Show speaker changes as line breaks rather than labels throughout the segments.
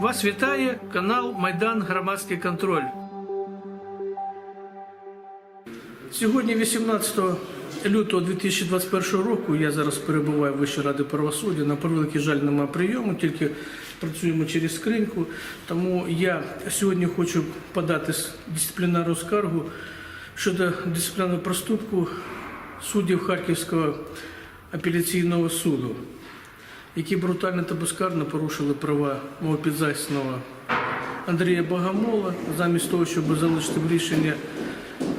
Вас вітає канал Майдан Громадський контроль. Сьогодні, 18 лютого 2021 року, я зараз перебуваю в Вищій раді правосуддя. На превеликий жаль, немає прийому, тільки працюємо через скриньку. Тому я сьогодні хочу подати дисциплінарну скаргу щодо дисциплінарного проступку суддів Харківського апеляційного суду, які брутально та безкарно порушили права мого підзахисного Андрія Богомола, замість того, щоб залишити рішення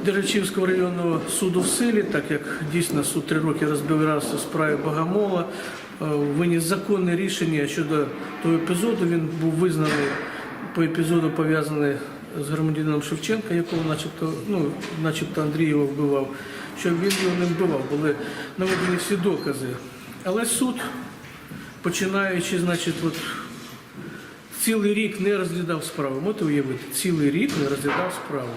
Деречівського районного суду в силі, так як дійсно суд три роки розбирався в справі Богомола, е, виніс законне рішення щодо того епізоду. Він був визнаний по епізоду пов'язаний з громадянином Шевченка, якого начебто, ну, начебто Андрій його вбивав, що він його не вбивав, були наведені всі докази. Але суд, починаючи, значить, от цілий рік не розглядав справу. Можете уявити, цілий рік не розглядав справу.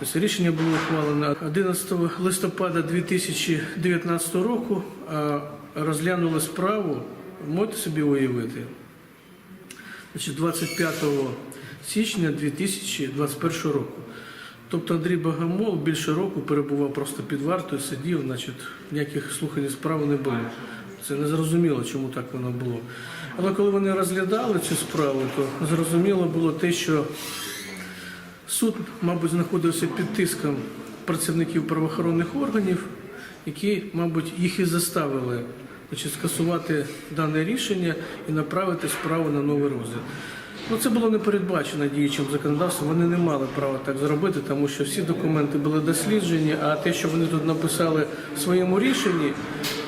Тобто рішення було ухвалено 11 листопада 2019 року, а розглянули справу, можете собі уявити, значить, 25 січня 2021 року. Тобто Андрій Богомол більше року перебував просто під вартою, сидів, значить, ніяких слухань справи не було. Це не зрозуміло, чому так воно було. Але коли вони розглядали цю справу, то зрозуміло було те, що суд, мабуть, знаходився під тиском працівників правоохоронних органів, які, мабуть, їх і заставили значить, скасувати дане рішення і направити справу на новий розгляд. Ну, це було не передбачено діючим законодавством. Вони не мали права так зробити, тому що всі документи були досліджені, а те, що вони тут написали в своєму рішенні,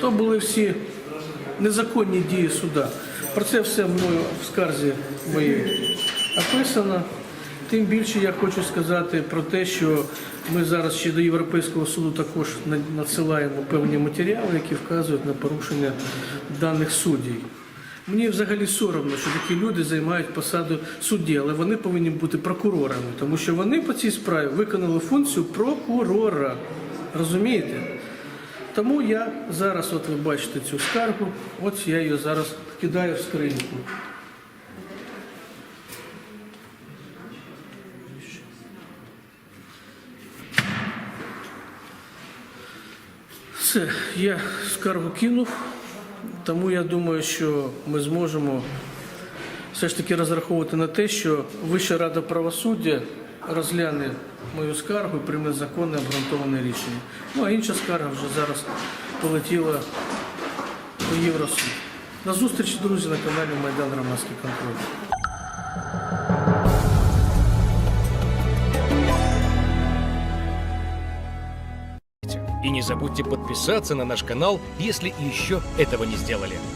то були всі незаконні дії суда. Про це все мною в скарзі моїй описано. Тим більше я хочу сказати про те, що ми зараз ще до Європейського суду також надсилаємо певні матеріали, які вказують на порушення даних суддів. Мені взагалі соромно, що такі люди займають посаду судді, але вони повинні бути прокурорами, тому що вони по цій справі виконали функцію прокурора. Розумієте? Тому я зараз, от ви бачите цю скаргу, от я її зараз кидаю в скриньку. Все, я скаргу кинув, тому я думаю, що ми зможемо все ж таки розраховувати на те, що Вища рада правосуддя розгляне мою скаргу і прийме законне обґрунтоване рішення. Ну а інша скарга вже зараз полетіла у Євросуд. На зустріч, друзі, на каналі Майдан Громадський контроль.
И не забудьте подписаться на наш канал, если еще этого не сделали.